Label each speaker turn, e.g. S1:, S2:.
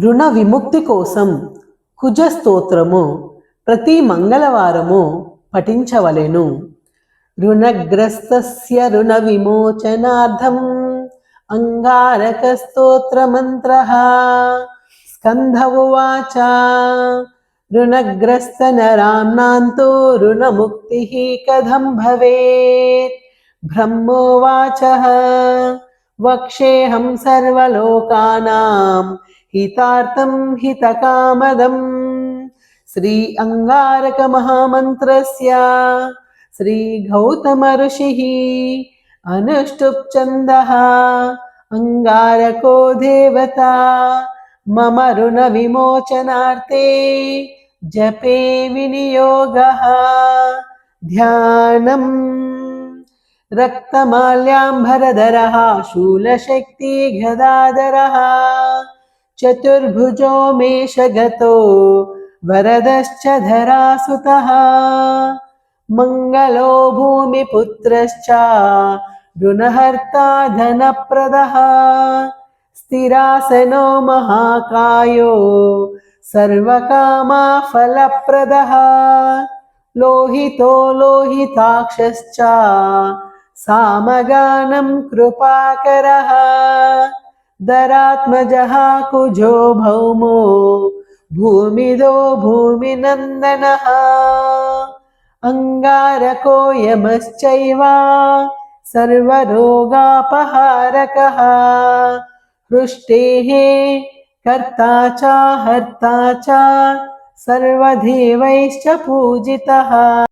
S1: రుణ విముక్తి కోసం కుజ స్తోత్రము ప్రతి మంగళవారము పఠించవలెను. రుణగ్రస్తస్య రుణ విమోచనార్థం అంగారక స్తోత్రమంత్ర. స్కంధ ఉవాచ రుణగ్రస్త నరామ్నాంతో రుణముక్తి కథం భవేత్. బ్రహ్మోవాచ వక్షేహం हितार्थं हितकामदम् श्री अङ्गारकमहामन्त्रस्य श्रीगौतमऋषिः अनुष्टुप्छन्दः अंगारको देवता मम ऋण विमोचनार्थे जपे विनियोगः। ध्यानम् रक्तमाल्याम्भरधरः शूलशक्तिगदाधरः। चतुर्भुजो मेषगतो वरदश्च धरासुतः मङ्गलो भूमिपुत्रश्च ऋणहर्ता धनप्रदः स्थिरासनो महाकायो सर्वकामा फलप्रदः लोहितो लोहिताक्षश्च सामगानं कृपाकरः। दरात्मजः कुजो भौमो भूमिदो भूमिनन्दनः। अङ्गारको यमश्चैव सर्वरोगापहारकः। हृष्टेः कर्ता च, हर्ता च सर्वदेवैश्च पूजितः।